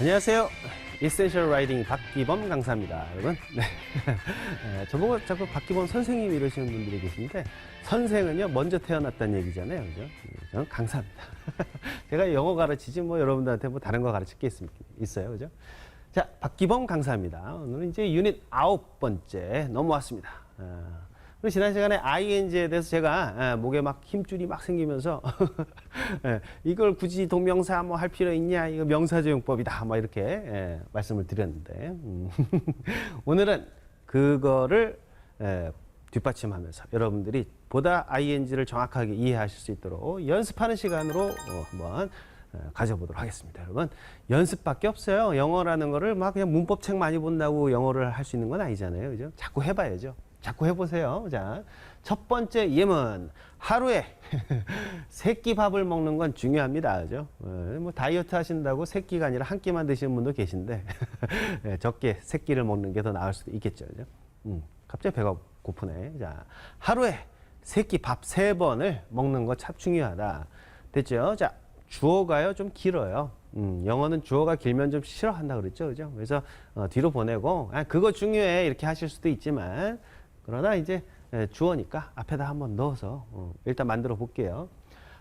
안녕하세요. 이센셜 라이딩 박기범 강사입니다. 여러분. 네. 에, 저보고 자꾸 박기범 선생님 이러시는 분들이 계신데, 선생은요, 먼저 태어났다는 얘기잖아요. 그죠? 네, 저는 강사입니다. 제가 영어 가르치지 뭐 여러분들한테 뭐 다른 거 가르칠 게 있, 있어요. 그죠? 자, 박기범 강사입니다. 오늘은 이제 유닛 아홉 번째 넘어왔습니다. 아, 그리고 지난 시간에 ing에 대해서 제가 아, 목에 막 힘줄이 막 생기면서 예, 이걸 굳이 동명사 뭐 할 필요 있냐 이거 명사조용법이다 뭐 이렇게 예, 말씀을 드렸는데 음. 오늘은 그거를 예, 뒷받침하면서 여러분들이 보다 ing를 정확하게 이해하실 수 있도록 연습하는 시간으로 어, 한번 어, 가져보도록 하겠습니다. 여러분 연습밖에 없어요. 영어라는 거를 막 그냥 문법책 많이 본다고 영어를 할 수 있는 건 아니잖아요. 그죠? 자꾸 해봐야죠. 자꾸 해보세요. 자, 첫 번째 예문. 하루에 세끼 밥을 먹는 건 중요합니다. 그죠? 어, 뭐 다이어트 하신다고 세 끼가 아니라 한 끼만 드시는 분도 계신데 예, 적게 세 끼를 먹는 게 더 나을 수도 있겠죠. 그죠? 음, 갑자기 배가 고프네. 자, 하루에 세끼 밥 세 번을 먹는 거 참 중요하다. 됐죠? 자, 주어가요 좀 길어요. 음, 영어는 주어가 길면 좀 싫어한다 그랬죠, 그죠? 그래서 어, 뒤로 보내고 아, 그거 중요해 이렇게 하실 수도 있지만 그러나 이제 예, 주어니까 앞에다 한번 넣어서 어, 일단 만들어 볼게요.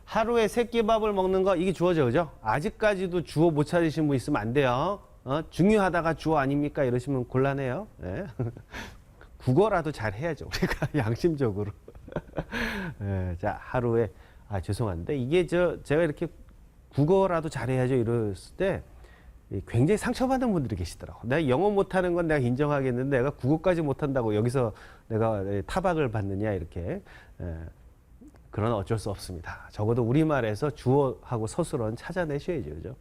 하루에 세끼 밥을 먹는 거 이게 주어죠, 그죠? 아직까지도 주어 못 찾으신 분 있으면 안 돼요. 어, 중요하다가 주어 아닙니까? 이러시면 곤란해요. 예. 국어라도 잘 해야죠. 우리가 양심적으로. 예, 자, 하루에 아 죄송한데 이게 저 제가 이렇게 국어라도 잘 해야죠 이랬을 때이 굉장히 상처받는 분들이 계시더라고. 내가 영어 못하는 건 내가 인정하겠는데 내가 국어까지 못한다고 여기서 내가 타박을 받느냐 이렇게. 예, 그러나 어쩔 수 없습니다. 적어도 우리말에서 주어하고 서술어는 찾아내셔야죠. 그죠?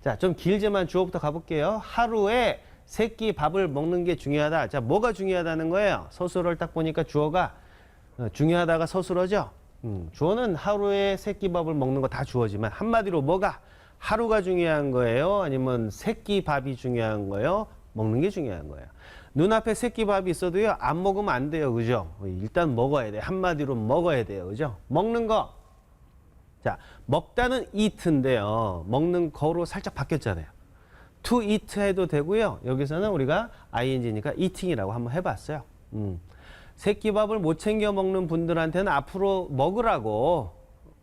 자, 좀 길지만 주어부터 가볼게요. 하루에 세끼 밥을 먹는 게 중요하다. 자, 뭐가 중요하다는 거예요? 서술어를 딱 보니까 주어가 어, 중요하다가 서술어죠? 음, 주어는 하루에 세끼 밥을 먹는 거 다 주어지만 한마디로 뭐가 하루가 중요한 거예요? 아니면 세끼 밥이 중요한 거예요? 먹는 게 중요한 거예요. 눈앞에 세끼 밥이 있어도요, 안 먹으면 안 돼요. 그죠? 일단 먹어야 돼. 한마디로 먹어야 돼요. 그죠? 먹는 거. 자, 먹다는 eat인데요. 먹는 거로 살짝 바뀌었잖아요. to eat 해도 되고요. 여기서는 우리가 ing니까 eating이라고 한번 해봤어요. 음. 새끼밥을 못 챙겨 먹는 분들한테는 앞으로 먹으라고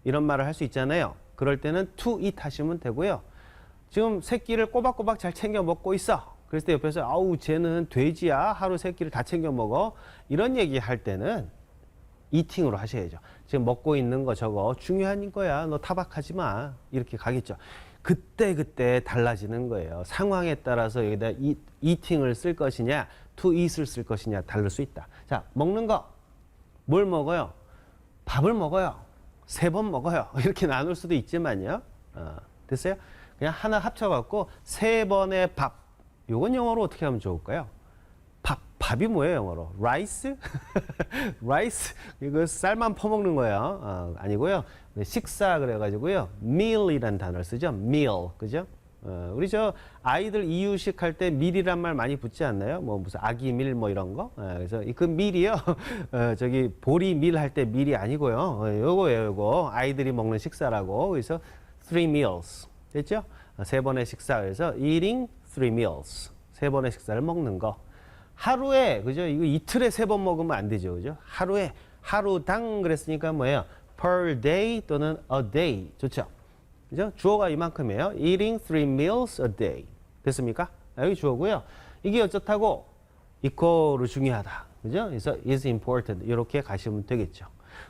이런 말을 할 수 있잖아요. 그럴 때는 to eat 하시면 되고요. 지금 새끼를 꼬박꼬박 잘 챙겨 먹고 있어. 그랬을 때 옆에서 아우 쟤는 돼지야 하루 세 끼를 다 챙겨 먹어 이런 얘기 할 때는 이팅으로 하셔야죠. 지금 먹고 있는 거 저거 중요한 거야. 너 타박하지 마. 이렇게 가겠죠. 그때 그때 달라지는 거예요. 상황에 따라서 여기다 이, 이팅을 쓸 것이냐, to eat을 쓸 것이냐 다를 수 있다. 자, 먹는 거. 뭘 먹어요? 밥을 먹어요. 세 번 먹어요. 이렇게 나눌 수도 있지만요. 어, 됐어요? 그냥 하나 합쳐갖고 세 번의 밥. 요건 영어로 어떻게 하면 좋을까요? 밥, 밥이 뭐예요, 영어로? 라이스? 라이스? 이거 쌀만 퍼먹는 거예요. 어, 아니고요. 식사 그래가지고요. meal이라는 단어를 쓰죠. meal. 그죠? 어, 우리 저 아이들 이유식 할 때 밀이란 말 많이 붙지 않나요? 뭐 무슨 아기 밀 뭐 이런 거. 어, 그래서 이그 밀이요. 어, 저기 보리 밀 할 때 밀이 아니고요. 어, 요거예요, 요거. 아이들이 먹는 식사라고. 그래서 three meals. 됐죠? 어, 세 번의 식사. 그래서 eating three meals. 세 번의 식사를 먹는 거. 하루에 그죠? 이거 이틀에 세 번 먹으면 안 되죠, 그죠? 하루에 하루당 그랬으니까 뭐예요? per day 또는 a day 좋죠? 그죠? 주어가 이만큼이에요. eating three meals a day 됐습니까? 아, 여기 주어고요. 이게 어쩌다고 equal로 중요하다, 그죠? 그래서 is important 이렇게 가시면 되겠죠.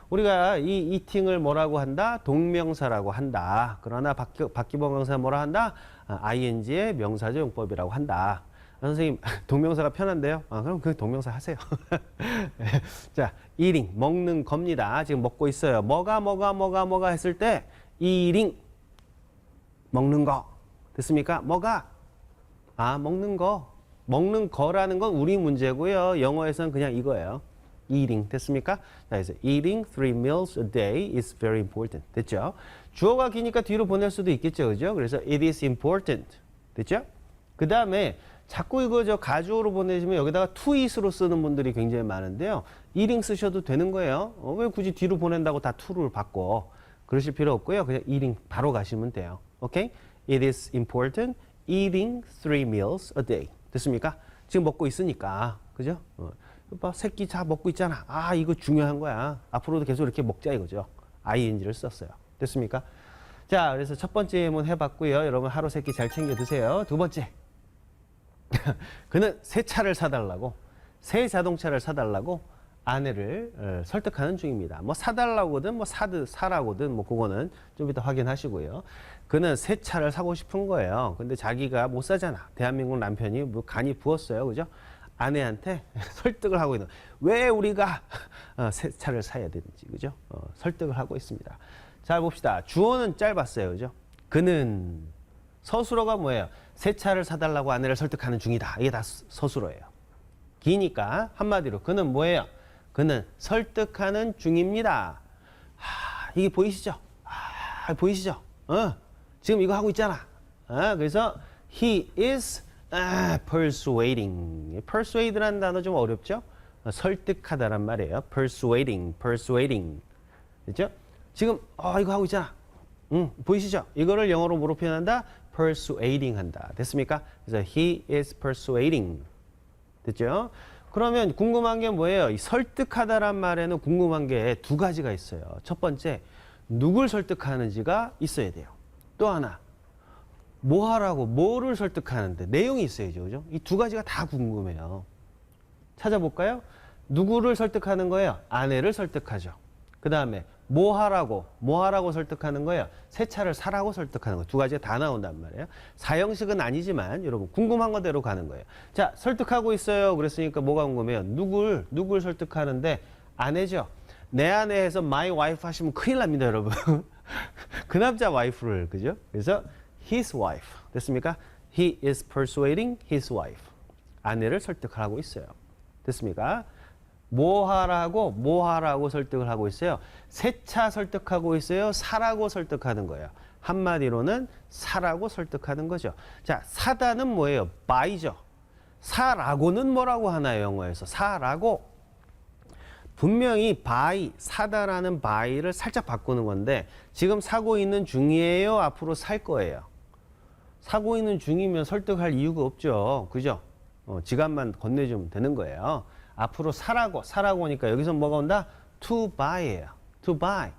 우리가 이 eating을 뭐라고 한다? 동명사라고 한다. 그러나 박기, 박기범 강사 뭐라 한다? 아, ing의 명사조 용법이라고 한다. 아, 선생님 동명사가 편한데요. 아, 그럼 그 동명사 하세요. 자, eating 먹는 겁니다. 지금 먹고 있어요. 뭐가 뭐가 뭐가 뭐가 했을 때 eating 먹는 거 됐습니까? 뭐가 아 먹는 거 먹는 거라는 건 우리 문제고요. 영어에서는 그냥 이거예요. eating 됐습니까? 자, 그래서 eating three meals a day is very important. 됐죠? 주어가 기니까 뒤로 보낼 수도 있겠죠, 그죠? 그래서 it is important. 됐죠? 그 다음에 자꾸 이거 저 가주어로 보내시면 여기다가 to it으로 쓰는 분들이 굉장히 많은데요. eating 쓰셔도 되는 거예요. 어, 왜 굳이 뒤로 보낸다고 다 to를 바꿔? 그러실 필요 없고요. 그냥 eating 바로 가시면 돼요. 오케이? It is important. eating three meals a day. 됐습니까? 지금 먹고 있으니까. 그죠? 어. 봐, 새끼 다 먹고 있잖아. 아, 이거 중요한 거야. 앞으로도 계속 이렇게 먹자 이거죠. ing를 썼어요. 됐습니까? 자, 그래서 첫 번째 예문 해봤고요. 여러분 하루 세끼 잘 챙겨 드세요. 두 번째. 그는 새 차를 사달라고, 새 자동차를 사달라고 아내를 어, 설득하는 중입니다. 뭐 사달라고든 뭐 사드 사라고든 뭐 그거는 좀 이따 확인하시고요. 그는 새 차를 사고 싶은 거예요. 근데 자기가 못 사잖아. 대한민국 남편이 뭐 간이 부었어요, 그죠? 아내한테 설득을 하고 있는. 왜 우리가 어, 새 차를 사야 되는지, 그죠? 어, 설득을 하고 있습니다. 잘 봅시다. 주어는 짧았어요, 그죠? 그는 서술어가 뭐예요? 새 차를 사달라고 아내를 설득하는 중이다. 이게 다 서- 서술어예요. 기니까 한마디로 그는 뭐예요? 그는 설득하는 중입니다. 하, 이게 보이시죠? 아, 보이시죠? 어, 지금 이거 하고 있잖아. 아, 그래서 he is 아, persuading. persuade라는 단어 좀 어렵죠? 어, 설득하다란 말이에요. persuading, persuading. 그죠? 지금 어, 이거 하고 있잖아. 음, 보이시죠? 이거를 영어로 뭐로 표현한다? persuading 한다. 됐습니까? 그래서 he is persuading. 됐죠? 그러면 궁금한 게 뭐예요? 이 설득하다란 말에는 궁금한 게 두 가지가 있어요. 첫 번째, 누굴 설득하는지가 있어야 돼요. 또 하나, 뭐 하라고, 뭐를 설득하는데 내용이 있어야죠. 그죠? 이 두 가지가 다 궁금해요. 찾아볼까요? 누구를 설득하는 거예요? 아내를 설득하죠. 그 다음에 뭐 하라고, 뭐 하라고 설득하는 거예요? 새 차를 사라고 설득하는 거예요. 두 가지가 다 나온단 말이에요. 사형식은 아니지만 여러분 궁금한 거대로 가는 거예요. 자, 설득하고 있어요. 그랬으니까 뭐가 궁금해요? 누굴, 누굴 설득하는데 아내죠. 내 아내에서 my wife 하시면 큰일 납니다, 여러분. 그 남자 와이프를, 그죠? 그래서 his wife. 됐습니까? He is persuading his wife. 아내를 설득하고 있어요. 됐습니까? 뭐 하라고 뭐 하라고 설득을 하고 있어요. 세차 설득하고 있어요. 사라고 설득하는 거예요. 한마디로는 사라고 설득하는 거죠. 자, 사다는 뭐예요? buy죠. 사라고는 뭐라고 하나요? 영어에서 사라고 분명히 buy 사다라는 buy를 살짝 바꾸는 건데 지금 사고 있는 중이에요. 앞으로 살 거예요. 사고 있는 중이면 설득할 이유가 없죠. 그죠? 어, 지갑만 건네주면 되는 거예요. 앞으로 사라고, 사라고 하니까 여기서 뭐가 온다? to buy예요. to buy.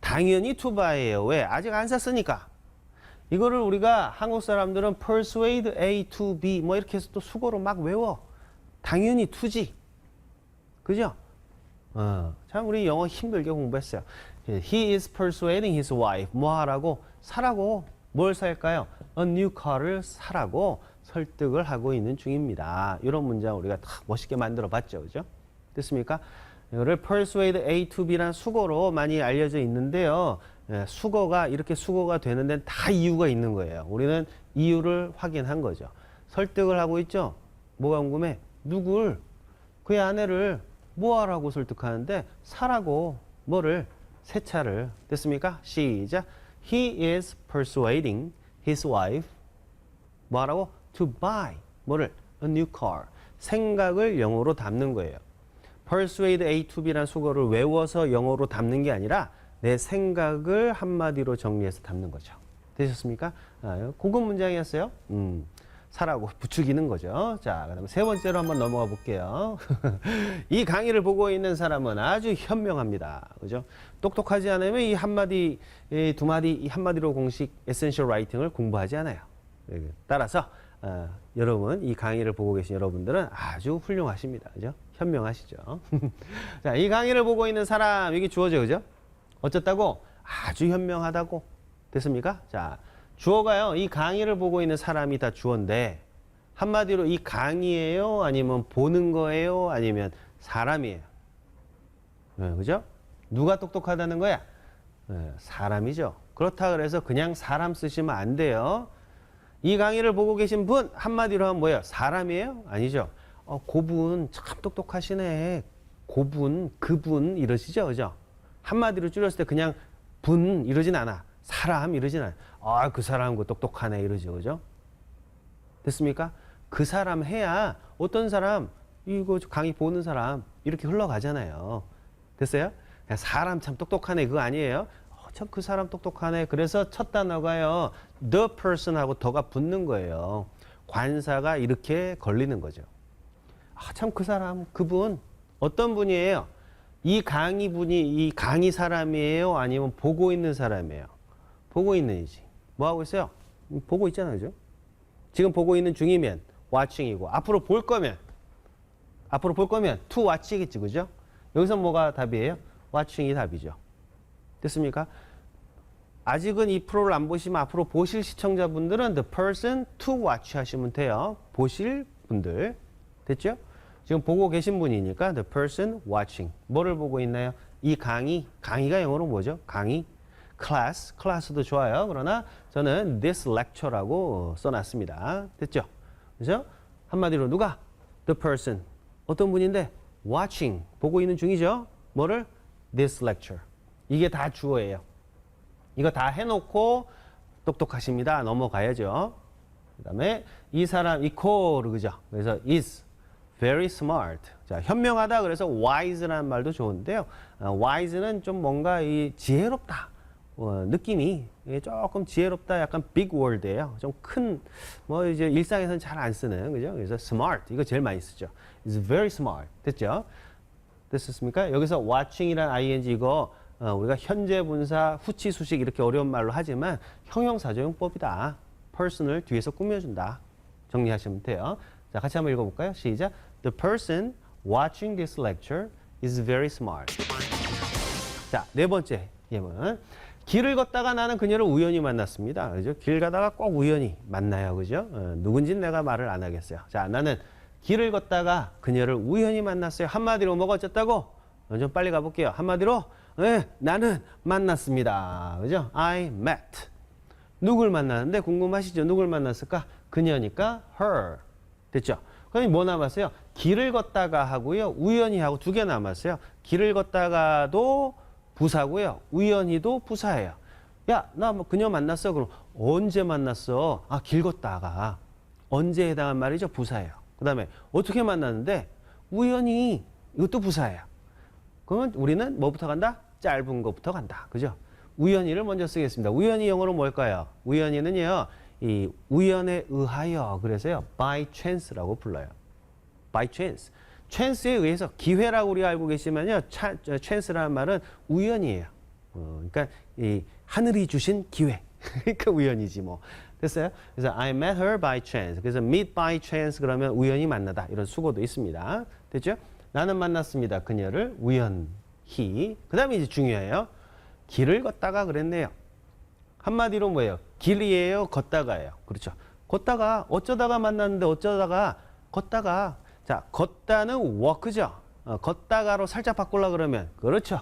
당연히 to buy예요. 왜? 아직 안 샀으니까. 이거를 우리가 한국 사람들은 persuade A to B 뭐 이렇게 해서 또 수고로 막 외워. 당연히 to지. 그죠? 어, 참 우리 영어 힘들게 공부했어요. He is persuading his wife. 뭐 하라고? 사라고. 뭘 살까요? A new car를 사라고 설득을 하고 있는 중입니다. 이런 문장 우리가 다 멋있게 만들어 봤죠. 그죠? 됐습니까? 이거를 persuade A to B란 수거로 많이 알려져 있는데요. 예, 수거가 이렇게 수거가 되는 데는 다 이유가 있는 거예요. 우리는 이유를 확인한 거죠. 설득을 하고 있죠. 뭐가 궁금해? 누굴? 그의 아내를 뭐 하라고 설득하는데 사라고 뭐를 새 차를 됐습니까? 시작. He is persuading his wife 뭐하라고? To buy 뭐를? A new car. 생각을 영어로 담는 거예요. persuade A to B란 수거를 외워서 영어로 담는 게 아니라 내 생각을 한마디로 정리해서 담는 거죠. 되셨습니까? 아, 고급 문장이었어요. 음, 사라고 부추기는 거죠. 자, 그다음에 세 번째로 한번 넘어가 볼게요. 이 강의를 보고 있는 사람은 아주 현명합니다. 그죠? 똑똑하지 않으면 이 한마디, 이 두 마디, 이 한마디로 공식 에센셜 라이팅을 공부하지 않아요. 예, 따라서 어, 여러분 이 강의를 보고 계신 여러분들은 아주 훌륭하십니다. 그죠? 현명하시죠? 자, 이 강의를 보고 있는 사람 여기 주어져 그죠? 어쨌다고? 아주 현명하다고. 됐습니까? 자, 주어가요. 이 강의를 보고 있는 사람이 다 주어인데 한마디로 이 강의예요? 아니면 보는 거예요? 아니면 사람이에요? 네, 그죠? 누가 똑똑하다는 거야? 네, 사람이죠. 그렇다 그래서 그냥 사람 쓰시면 안 돼요. 이 강의를 보고 계신 분 한마디로 하면 뭐예요? 사람이에요? 아니죠. 어, 고분 참 똑똑하시네. 고분, 그분 이러시죠, 그죠? 한마디로 줄였을 때 그냥 분 이러진 않아. 사람 이러진 않아. 아, 그 사람 그 똑똑하네 이러죠, 그죠? 됐습니까? 그 사람 해야 어떤 사람 이거 강의 보는 사람 이렇게 흘러가잖아요. 됐어요? 사람 참 똑똑하네 그거 아니에요. 어, 참그 사람 똑똑하네. 그래서 첫 단어가요. the person하고 더가 붙는 거예요. 관사가 이렇게 걸리는 거죠. 아, 참 그 사람, 그분 어떤 분이에요? 이 강의 분이 이 강의 사람이에요? 아니면 보고 있는 사람이에요? 보고 있는 이지. 뭐 하고 있어요? 음, 보고 있잖아요? 지금 보고 있는 중이면 watching이고 앞으로 볼 거면 앞으로 볼 거면 to watch겠지, 그죠? 여기서 뭐가 답이에요? watching이 답이죠. 됐습니까? 아직은 이 프로를 안 보시면 앞으로 보실 시청자분들은 the person to watch 하시면 돼요. 보실 분들. 됐죠? 지금 보고 계신 분이니까 the person watching. 뭐를 보고 있나요? 이 강의, 강의가 영어로 뭐죠? 강의, class, class도 좋아요. 그러나 저는 this lecture라고 써놨습니다. 됐죠? 그죠? 한마디로 누가? the person. 어떤 분인데? watching. 보고 있는 중이죠? 뭐를? this lecture. 이게 다 주어예요. 이거 다 해놓고 똑똑하십니다. 넘어가야죠. 그 다음에 이 사람 equal 그죠? 그래서 is very smart. 자, 현명하다 그래서 wise라는 말도 좋은데요. 어, wise는 좀 뭔가 이 지혜롭다. 어, 느낌이 조금 지혜롭다 약간 big word예요. 좀 큰 뭐 이제 일상에서는 잘 안 쓰는 그죠? 그래서 smart 이거 제일 많이 쓰죠. is very smart. 됐죠? 됐습니까? 여기서 watching이란 ing 이거 어, 우리가 현재 분사, 후치 수식 이렇게 어려운 말로 하지만 형용사조용법이다. person을 뒤에서 꾸며준다. 정리하시면 돼요. 자, 같이 한번 읽어볼까요? 시작. The person watching this lecture is very smart. 자, 네 번째 예문. 길을 걷다가 나는 그녀를 우연히 만났습니다. 그죠? 길 가다가 꼭 우연히 만나요. 그죠? 어, 누군진 내가 말을 안 하겠어요. 자, 나는 길을 걷다가 그녀를 우연히 만났어요. 한마디로 뭐가 어쨌다고? 어, 좀 빨리 가볼게요. 한마디로, 네, 나는 만났습니다. 그죠? I met. 누굴 만났는데 궁금하시죠? 누굴 만났을까? 그녀니까 her. 됐죠? 그럼 뭐 남았어요? 길을 걷다가 하고요. 우연히 하고 두 개 남았어요. 길을 걷다가도 부사고요. 우연히도 부사예요. 야, 나 뭐 그녀 만났어. 그럼 언제 만났어? 아, 길 걷다가. 언제 해당한 말이죠? 부사예요. 그 다음에 어떻게 만났는데? 우연히. 이것도 부사예요. 그러면 우리는 뭐부터 간다? 짧은 것부터 간다. 그죠? 우연히를 먼저 쓰겠습니다. 우연히 영어로 뭘까요? 우연히는요, 이 우연에 의하여 그래서요, by chance라고 불러요. by chance. chance에 의해서 기회라고 우리가 알고 계시면요, 차, 저, chance라는 말은 우연이에요. 어, 그러니까 이 하늘이 주신 기회. 그러니까 우연이지 뭐. 됐어요? 그래서 I met her by chance. 그래서 meet by chance 그러면 우연히 만나다 이런 수고도 있습니다. 됐죠? 나는 만났습니다. 그녀를 우연 히. 그다음에 이제 중요해요. 길을 걷다가 그랬네요. 한마디로 뭐예요? 길이에요, 걷다가예요. 그렇죠. 걷다가 어쩌다가 만났는데 어쩌다가 걷다가 자 걷다는 walk죠. 어, 걷다가로 살짝 바꾸려 그러면 그렇죠.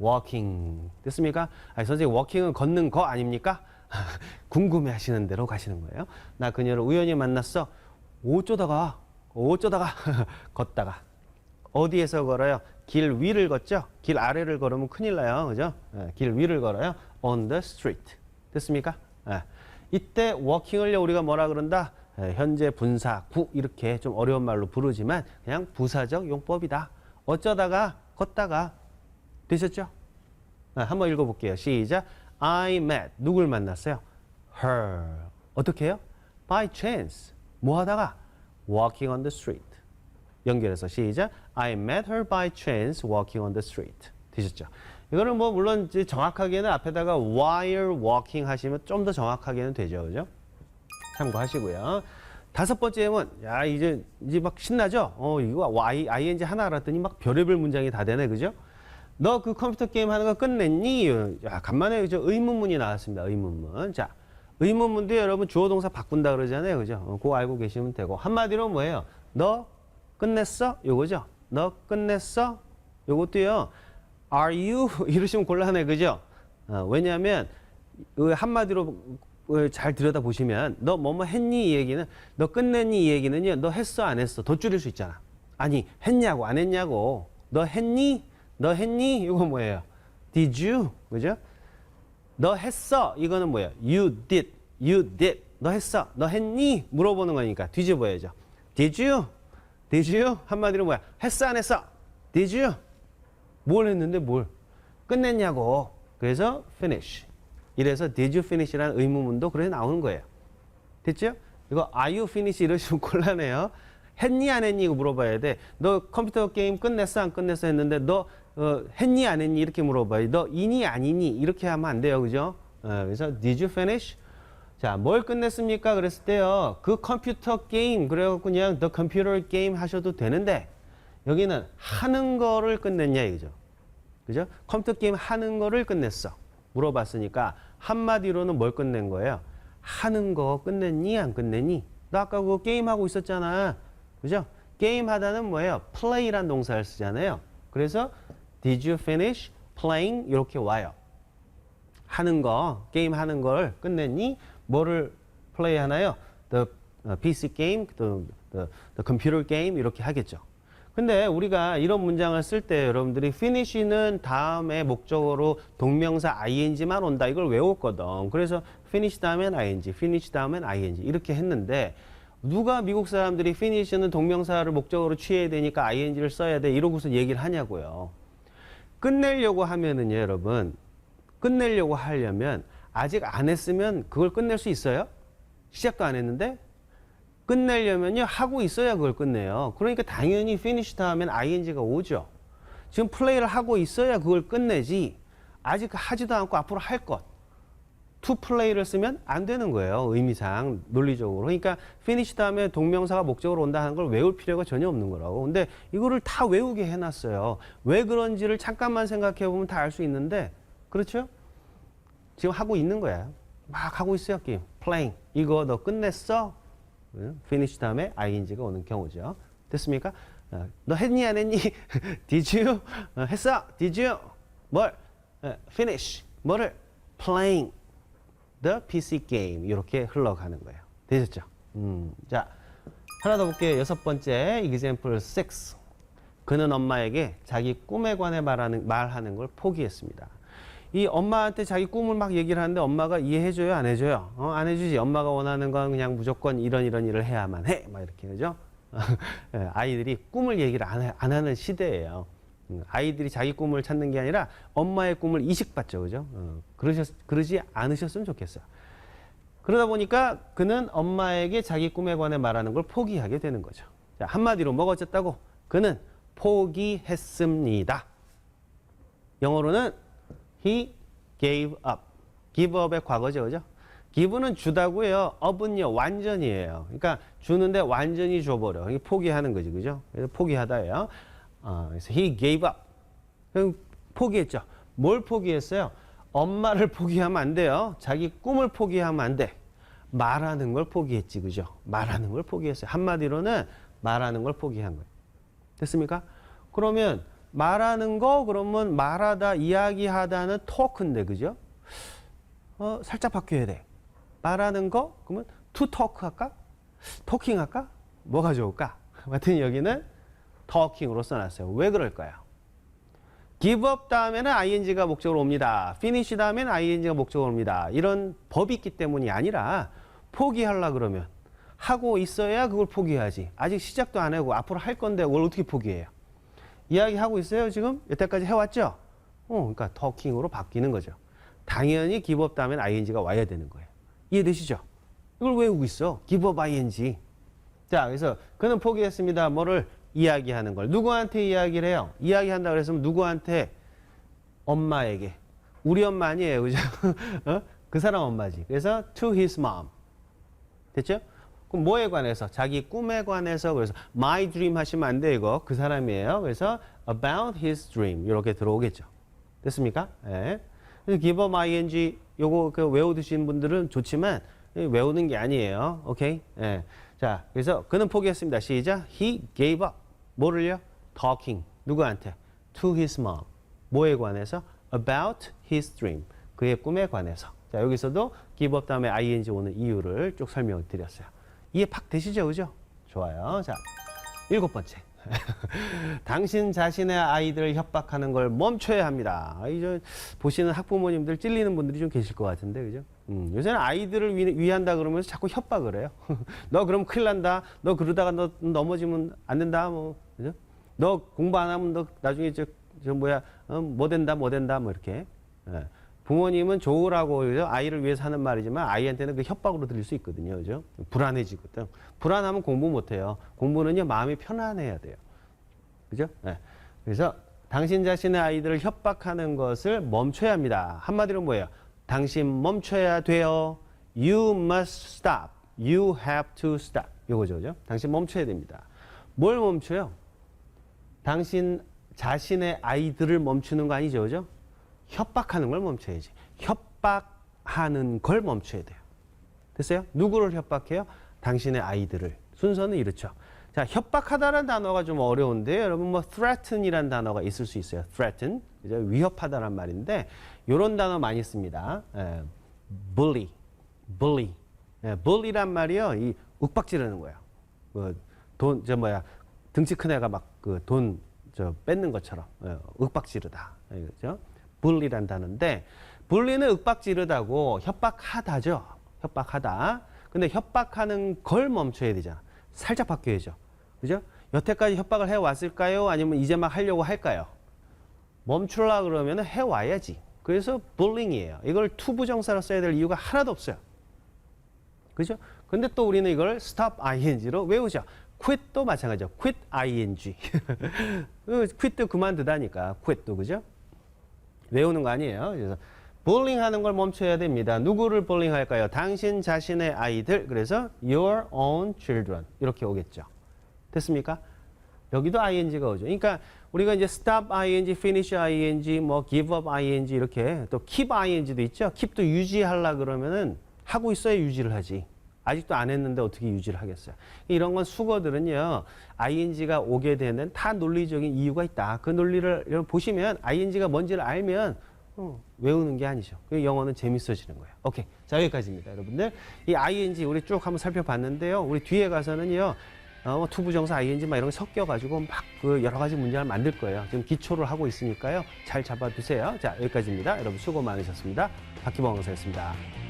walking 됐습니까? 아니 선생님 walking은 걷는 거 아닙니까? 궁금해 하시는 대로 가시는 거예요. 나 그녀를 우연히 만났어. 어쩌다가 어쩌다가 걷다가 어디에서 걸어요? 길 위를 걷죠? 길 아래를 걸으면 큰일 나요. 그죠? 예, 길 위를 걸어요. on the street. 됐습니까? 예. 이때 walking을 우리가 뭐라 그런다? 예, 현재 분사, 구 이렇게 좀 어려운 말로 부르지만 그냥 부사적 용법이다. 어쩌다가 걷다가 되셨죠? 아, 한번 읽어볼게요. 시작. I met 누굴 만났어요? Her. 어떻게 해요? By chance. 뭐 하다가? Walking on the street. 연결해서 시작. I met her by chance walking on the street. 되셨죠? 이거는 뭐 물론 이제 정확하게는 앞에다가 while walking 하시면 좀 더 정확하게는 되죠, 그죠? 참고하시고요. 다섯 번째 예문. 야 이제 이제 막 신나죠? 어 이거 y ing 하나 알았더니 막 별의별 문장이 다 되네, 그죠? 너 그 컴퓨터 게임 하는 거 끝냈니? 야 간만에 저 의문문이 나왔습니다. 의문문. 자 의문문도 여러분 주어 동사 바꾼다 그러잖아요, 그죠? 어, 그거 알고 계시면 되고 한마디로 뭐예요? 너 끝냈어? 요거죠. 너 끝냈어? 요것도요. Are you 이러시면 곤란해, 그죠? 어, 왜냐하면 그 한마디로 어, 잘 들여다 보시면 너 뭐뭐 했니 이 얘기는 너 끝냈니 이 얘기는요. 너 했어 안 했어 더 줄일 수 있잖아. 아니 했냐고 안 했냐고 너 했니 너 했니 이거 뭐예요? Did you 그죠? 너 했어 이거는 뭐예요? You did you did 너 했어 너 했니 물어보는 거니까 뒤집어야죠. Did you Did you 한마디로 뭐야? 했어 안 했어? Did you 뭘 했는데 뭘 끝냈냐고 그래서 finish. 이래서 did you finish라는 의문문도 그래 나오는 거예요. 됐죠? 이거 are you finish 이러시면 곤란해요. 했니 안 했니 이거 물어봐야 돼. 너 컴퓨터 게임 끝냈어 안 끝냈어 했는데 너 어, 했니 안 했니 이렇게 물어봐요. 너 이니 아니니 이렇게 하면 안 돼요. 그죠? 어, 그래서 did you finish? 자, 뭘 끝냈습니까? 그랬을 때요. 그 컴퓨터 게임 그래갖고 그냥 the computer game 하셔도 되는데 여기는 하는 거를 끝냈냐 이거죠. 그죠? 컴퓨터 게임 하는 거를 끝냈어. 물어봤으니까 한마디로는 뭘 끝낸 거예요? 하는 거 끝냈니? 안 끝냈니? 너 아까 그거 게임하고 있었잖아. 그죠? 게임 하다는 뭐예요? play란 동사를 쓰잖아요. 그래서 did you finish playing? 이렇게 와요. 하는 거, 게임 하는 걸 끝냈니? 뭐를 플레이 하나요? The uh, PC game, the, the, the computer game 이렇게 하겠죠. 근데 우리가 이런 문장을 쓸 때 여러분들이 finish는 다음에 목적어로 동명사 ing만 온다. 이걸 외웠거든. 그래서 finish 다음엔 ing, finish 다음엔 ing 이렇게 했는데 누가 미국 사람들이 finish는 동명사를 목적어로 취해야 되니까 ing를 써야 돼 이러고서 얘기를 하냐고요. 끝내려고 하면은요, 여러분. 끝내려고 하려면 아직 안 했으면 그걸 끝낼 수 있어요? 시작도 안 했는데 끝내려면요 하고 있어야 그걸 끝내요. 그러니까 당연히 finish 다음엔 ing가 오죠. 지금 플레이를 하고 있어야 그걸 끝내지. 아직 하지도 않고 앞으로 할 것. to play를 쓰면 안 되는 거예요. 의미상 논리적으로. 그러니까 finish 다음에 동명사가 목적으로 온다 하는 걸 외울 필요가 전혀 없는 거라고. 근데 이거를 다 외우게 해놨어요. 왜 그런지를 잠깐만 생각해 보면 다 알 수 있는데 그렇죠? 지금 하고 있는 거야. 막 하고 있어요, 게임. playing. 이거 너 끝냈어? 응? finish 다음에 ing가 오는 경우죠. 됐습니까? 어, 너 했니 안 했니? did you? 어, 했어. did you? 뭘? 어, finish. 뭐를? playing the PC game. 이렇게 흘러가는 거예요. 되셨죠? 음, 자, 하나 더 볼게요. 여섯 번째 example 6. 그는 엄마에게 자기 꿈에 관해 말하는, 말하는 걸 포기했습니다. 이 엄마한테 자기 꿈을 막 얘기를 하는데 엄마가 이해해줘요, 안 해줘요? 어, 안 해주지. 엄마가 원하는 건 그냥 무조건 이런 이런 일을 해야만 해. 막 이렇게 그죠? 예, 아이들이 꿈을 얘기를 안, 해- 안 하는 시대예요. 음, 아이들이 자기 꿈을 찾는 게 아니라 엄마의 꿈을 이식받죠, 그죠? 어, 그러셨, 그러지 않으셨으면 좋겠어요. 그러다 보니까 그는 엄마에게 자기 꿈에 관해 말하는 걸 포기하게 되는 거죠. 자, 한마디로 뭐가 어쨌다고? 그는 포기했습니다. 영어로는 he gave up. give up의 과거죠, give는 주다고요. up은요, 완전이에요. 그러니까 주는데 완전히 줘버려. 포기하는 거지, 그죠? 그래서 포기하다예요. 어, 그래서 he gave up. 그럼 포기했죠. 뭘 포기했어요? 엄마를 포기하면 안 돼요. 자기 꿈을 포기하면 안 돼. 말하는 걸 포기했지, 그죠? 말하는 걸 포기했어요. 한마디로는 말하는 걸 포기한 거예요. 됐습니까? 그러면 말하는 거 그러면 말하다 이야기하다는 토크인데 그죠? 어, 살짝 바뀌어야 돼. 말하는 거 그러면 to talk 할까? 토킹 할까? 뭐가 좋을까? 하여튼 여기는 talking으로 써놨어요. 왜 그럴까요? give up 다음에는 ing가 목적으로 옵니다. finish 다음에는 ing가 목적으로 옵니다. 이런 법이 있기 때문이 아니라 포기하려 그러면 하고 있어야 그걸 포기하지. 아직 시작도 안 하고 앞으로 할 건데 그걸 어떻게 포기해요? 이야기하고 있어요, 지금? 여태까지 해왔죠? 어, 그러니까 talking으로 바뀌는 거죠. 당연히 up 다음엔 ing가 와야 되는 거예요. 이해되시죠? 이걸 외우고 있어. up ing. 자, 그래서 그는 포기했습니다. 뭐를 이야기하는 걸. 누구한테 이야기를 해요? 이야기한다 그랬으면 누구한테? 엄마에게. 우리 엄마 아니에요. 그죠? 어? 그 사람 엄마지. 그래서 to his mom. 됐죠? 그럼 뭐에 관해서? 자기 꿈에 관해서 그래서 my dream 하시면 안 돼 이거 그 사람이에요. 그래서 about his dream 이렇게 들어오겠죠. 됐습니까? 예. 그래서 give up ing 요거 그 외워두신 분들은 좋지만 외우는 게 아니에요. 오케이? 예. 자, 그래서 그는 포기했습니다. 시작. He gave up. 뭐를요? Talking. 누구한테? To his mom. 뭐에 관해서? About his dream. 그의 꿈에 관해서. 자, 여기서도 give up 다음에 ing 오는 이유를 쭉 설명을 드렸어요. 이해 팍 되시죠? 그죠? 좋아요. 자, 일곱 번째. 당신 자신의 아이들을 협박하는 걸 멈춰야 합니다. 아, 이저 보시는 학부모님들 찔리는 분들이 좀 계실 것 같은데, 그죠? 음, 요새는 아이들을 위, 위한다 그러면서 자꾸 협박을 해요. 너 그럼 큰일 난다. 너 그러다가 너 넘어지면 안 된다. 뭐, 그죠? 너 공부 안 하면 너 나중에 저, 저 뭐야, 어, 뭐 된다, 뭐 된다, 뭐 이렇게. 예. 부모님은 좋으라고 그죠? 아이를 위해서 하는 말이지만 아이한테는 그 협박으로 들릴 수 있거든요. 그죠? 불안해지거든. 불안하면 공부 못 해요. 공부는요, 마음이 편안해야 돼요. 그죠? 네. 그래서 당신 자신의 아이들을 협박하는 것을 멈춰야 합니다. 한마디로 뭐예요? 당신 멈춰야 돼요. You must stop. You have to stop. 요거죠, 그죠? 당신 멈춰야 됩니다. 뭘 멈춰요? 당신 자신의 아이들을 멈추는 거 아니죠, 그죠? 협박하는 걸 멈춰야지. 협박하는 걸 멈춰야 돼요. 됐어요? 누구를 협박해요? 당신의 아이들을. 순서는 이렇죠. 자, 협박하다라는 단어가 좀 어려운데 여러분 뭐 threaten이라는 단어가 있을 수 있어요. threaten. 그죠? 위협하다란 말인데 요런 단어 많이 씁니다. 예, bully. bully. 예, bully란 말이요. 이 윽박지르는 거예요. 뭐 돈, 저 뭐야. 등치 큰 애가 막 그 돈 저 뺏는 것처럼 예, 윽박지르다. 예, 그죠? Bully란 단어인데 bully는 윽박 지르다고 협박하다죠. 협박하다. 근데 협박하는 걸 멈춰야 되잖아. 살짝 바뀌어야죠. 그죠? 여태까지 협박을 해왔을까요? 아니면 이제 막 하려고 할까요? 멈추려 그러면 해와야지. 그래서 bullying이에요. 이걸 투부정사로 써야 될 이유가 하나도 없어요. 그죠? 근데 또 우리는 이걸 stop ing로 외우죠. quit도 마찬가지죠. quit ing. 그 quit도 그만두다니까. quit도 그죠? 외우는 거 아니에요. 그래서 bullying 하는 걸 멈춰야 됩니다. 누구를 bullying 할까요? 당신 자신의 아이들. 그래서 your own children. 이렇게 오겠죠. 됐습니까? 여기도 ing가 오죠. 그러니까 우리가 이제 stop ing, finish ing, 뭐 give up ing 이렇게 또 keep ing도 있죠. keep도 유지하려 그러면은 하고 있어야 유지를 하지. 아직도 안 했는데 어떻게 유지를 하겠어요. 이런 건 수거들은요. ing가 오게 되는 다 논리적인 이유가 있다. 그 논리를 여러분 보시면 ing가 뭔지를 알면 어, 외우는 게 아니죠. 그 영어는 재밌어지는 거예요. 오케이. 자, 여기까지입니다. 여러분들. 이 ing 우리 쭉 한번 살펴봤는데요. 우리 뒤에 가서는요. 어, 뭐 투부정사 ing 막 이런 게 섞여가지고 막 그 여러 가지 문장을 만들 거예요. 지금 기초를 하고 있으니까요. 잘 잡아두세요. 자, 여기까지입니다. 여러분 수고 많으셨습니다. 박기범 강사였습니다.